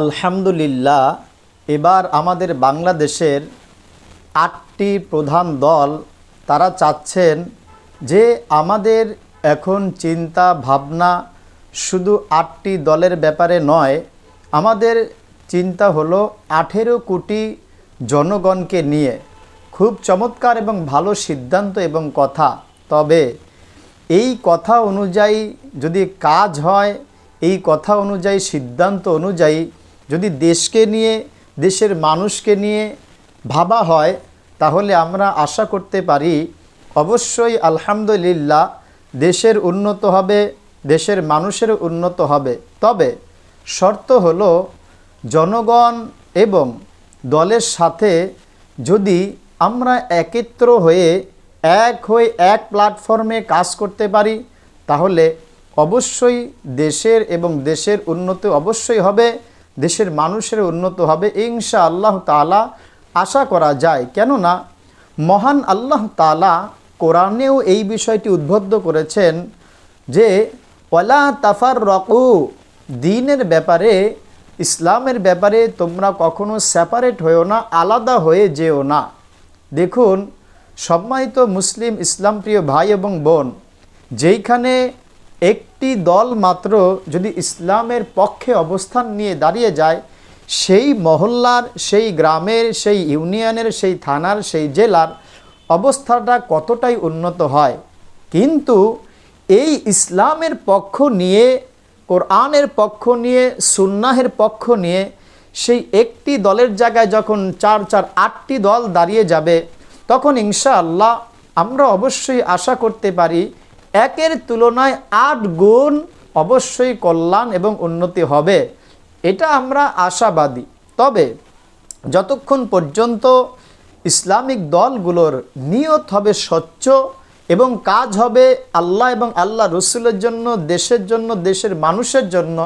আলহামদুলিল্লাহ, এবার আমাদের বাংলাদেশের আটটি প্রধান দল তারা চাচ্ছেন যে আমাদের এখন চিন্তা ভাবনা শুধু আটটি দলের ব্যাপারে নয়, আমাদের চিন্তা হলো আঠেরো কোটি জনগণকে নিয়ে। খুব চমৎকার এবং ভালো সিদ্ধান্ত এবং কথা। তবে এই কথা অনুযায়ী যদি কাজ হয়, এই কথা অনুযায়ী সিদ্ধান্ত অনুযায়ী যদি দেশকে নিয়ে, দেশের মানুষকে নিয়ে ভাবা হয়, তাহলে আমরা আশা করতে পারি, অবশ্যই আলহামদুলিল্লাহ দেশের উন্নত হবে, দেশের মানুষের উন্নত হবে। তবে শর্ত হলো জনগণ এবং দলের সাথে যদি আমরা একত্র হয়ে, এক হয়ে এক প্ল্যাটফর্মে কাজ করতে পারি, তাহলে অবশ্যই দেশের এবং দেশের উন্নতি অবশ্যই হবে। দেশের মানুষের উন্নত হবে ইনশা আল্লাহ তালা আশা করা যায়। কেননা, মহান আল্লাহ তালা কোরআনেও এই বিষয়টি উদ্বুদ্ধ করেছেন যে ওলা তাফার রকু দিনের ব্যাপারে, ইসলামের ব্যাপারে তোমরা কখনো সেপারেট হয়েও না, আলাদা হয়ে যেও না। দেখুন, সম্মানিত মুসলিম ইসলাম প্রিয় ভাই এবং বোন, যেইখানে একটি দল মাত্র যদি ইসলামের পক্ষে অবস্থান নিয়ে দাঁড়িয়ে যায়, সেই মহল্লার, সেই গ্রামের, সেই ইউনিয়নের, সেই থানার, সেই জেলার অবস্থাটা কতটাই উন্নত হয়? কিন্তু এই ইসলামের পক্ষ নিয়ে, কোরআনের পক্ষ নিয়ে, সুন্নাহের পক্ষ নিয়ে, সেই একটি দলের জায়গায় যখন চার চার, আটটি দল দাঁড়িয়ে যাবে, তখন ইনশাআল্লাহ আমরা অবশ্যই আশা করতে পারি একের তুলনায় আট গুণ অবশ্যই কল্যাণ এবং উন্নতি হবে। এটা আমরা আশাবাদী। তবে যতক্ষণ পর্যন্ত ইসলামিক দলগুলোর নিয়ত হবে স্বচ্ছ এবং কাজ হবে আল্লাহ এবং আল্লাহ রসুলের জন্য, দেশের জন্য, দেশের মানুষের জন্য,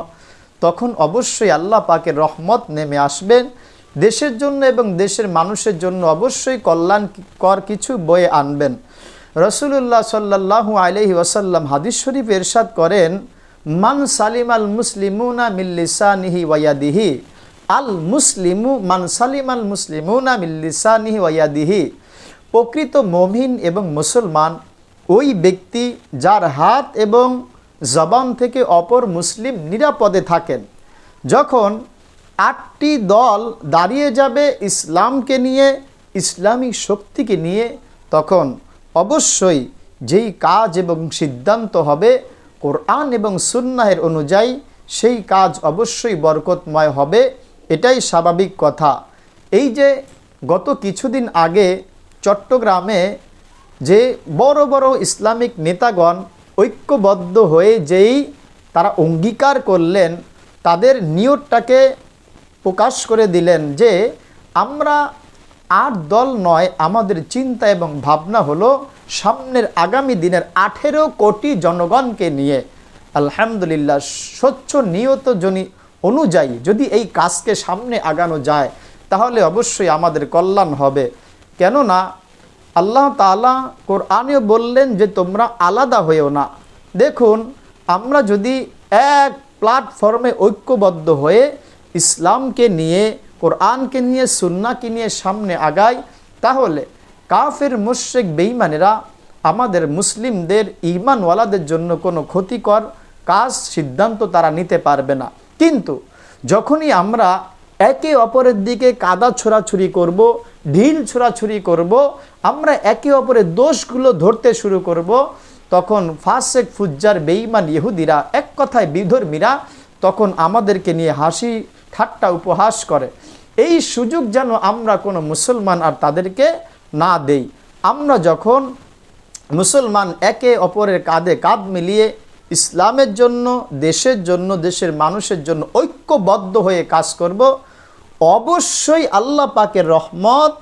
তখন অবশ্যই আল্লাহ পাকে রহমত নেমে আসবেন দেশের জন্য এবং দেশের মানুষের জন্য অবশ্যই কল্যাণ কর কিছু বয়ে আনবেন। রসুল্লাহ সাল্লাহু আলহি ওসাল্লাম হাদিস শরীফ এরশাদ করেন, মান সালিম আল মুসলিমুনা মিল্লিসানিহি ওয়াদিহি আল মুসলিমু, মান সালিম আল মুসলিমুনা মিল্লিসানিহি ওয়াদিহি প্রকৃত মমিন এবং মুসলমান, ওই ব্যক্তি যার হাত এবং জবান থেকে অপর মুসলিম নিরাপদে থাকেন। যখন আটটি দল দাঁড়িয়ে যাবে ইসলামকে নিয়ে, ইসলামিক শক্তিকে নিয়ে, তখন অবশ্যই যেই কাজ এবং সিদ্ধান্ত হবে কোরআন এবং সুন্নাহের অনুযায়ী সেই কাজ অবশ্যই বরকতময় হবে, এটাই স্বাভাবিক কথা। এই যে গত কিছুদিন আগে চট্টগ্রামে যে বড় বড় ইসলামিক নেতাগণ ঐক্যবদ্ধ হয়ে যেই তারা অঙ্গীকার করলেন, তাদের নিয়তটাকে প্রকাশ করে দিলেন যে আমরা আট দল নয়, আমাদের চিন্তা এবং ভাবনা হলো সামনের আগামী দিনের আঠেরো কোটি জনগণকে নিয়ে। আলহামদুলিল্লাহ, স্বচ্ছ নিয়ত জনি অনুযায়ী যদি এই কাজকে সামনে আগানো যায়, তাহলে অবশ্যই আমাদের কল্যাণ হবে। কেননা, আল্লাহ তালা কোরআনেও বললেন যে, তোমরা আলাদা হয়েও না। দেখুন, আমরা যদি এক প্ল্যাটফর্মে ঐক্যবদ্ধ হয়ে ইসলামকে নিয়ে কোরআনকে নিয়ে সুন্নাকে নিয়ে সামনে আগাই, তাহলে কাফের, মুশ্রেক বেইমানেরা আমাদের মুসলিমদের ইমানওয়ালাদের জন্য কোনো ক্ষতিকর কাজ, সিদ্ধান্ত তারা নিতে পারবে না। কিন্তু যখনই আমরা একে অপরের দিকে কাদা ছোড়াছুরি করব, ঢিল ছোড়াছুরি করব, আমরা একে অপরের দোষগুলো ধরতে শুরু করব, তখন ফাসেক, ফুজ্জার বেইমান ইহুদিরা, এক কথায় বিধর্মীরা তখন আমাদেরকে নিয়ে হাসি ঠাট্টা উপহাস করে। এই সুযোগ যেন আমরা কোনো মুসলমান আর তাদেরকে না দেই। আমরা যখন মুসলমান একে অপরের কাঁধে কাঁধ মিলিয়ে ইসলামের জন্য, দেশের জন্য, দেশের মানুষের জন্য ঐক্যবদ্ধ হয়ে কাজ করব, অবশ্যই আল্লাহ পাকের রহমত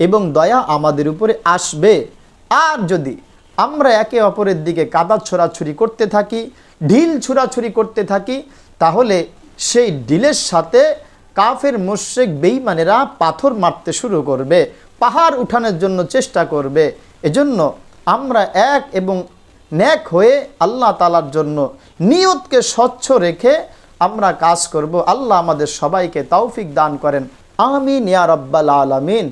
এবং দয়া আমাদের উপরে আসবে। আর যদি আমরা একে অপরের দিকে কাদা ছোড়াছুরি করতে থাকি, ঢিল ছোড়াছুরি করতে থাকি, তাহলে সেই ঢিলের সাথে কাফের মোশেক বেইমানেরা পাথর মারতে শুরু করবে, পাহাড় উঠানোর জন্য চেষ্টা করবে। এজন্য আমরা এক এবং ন্যাক হয়ে আল্লাহ তালার জন্য নিয়তকে স্বচ্ছ রেখে আমরা কাজ করব। আল্লাহ আমাদের সবাইকে তৌফিক দান করেন। আমিন ইয়া রব্বাল আলামিন।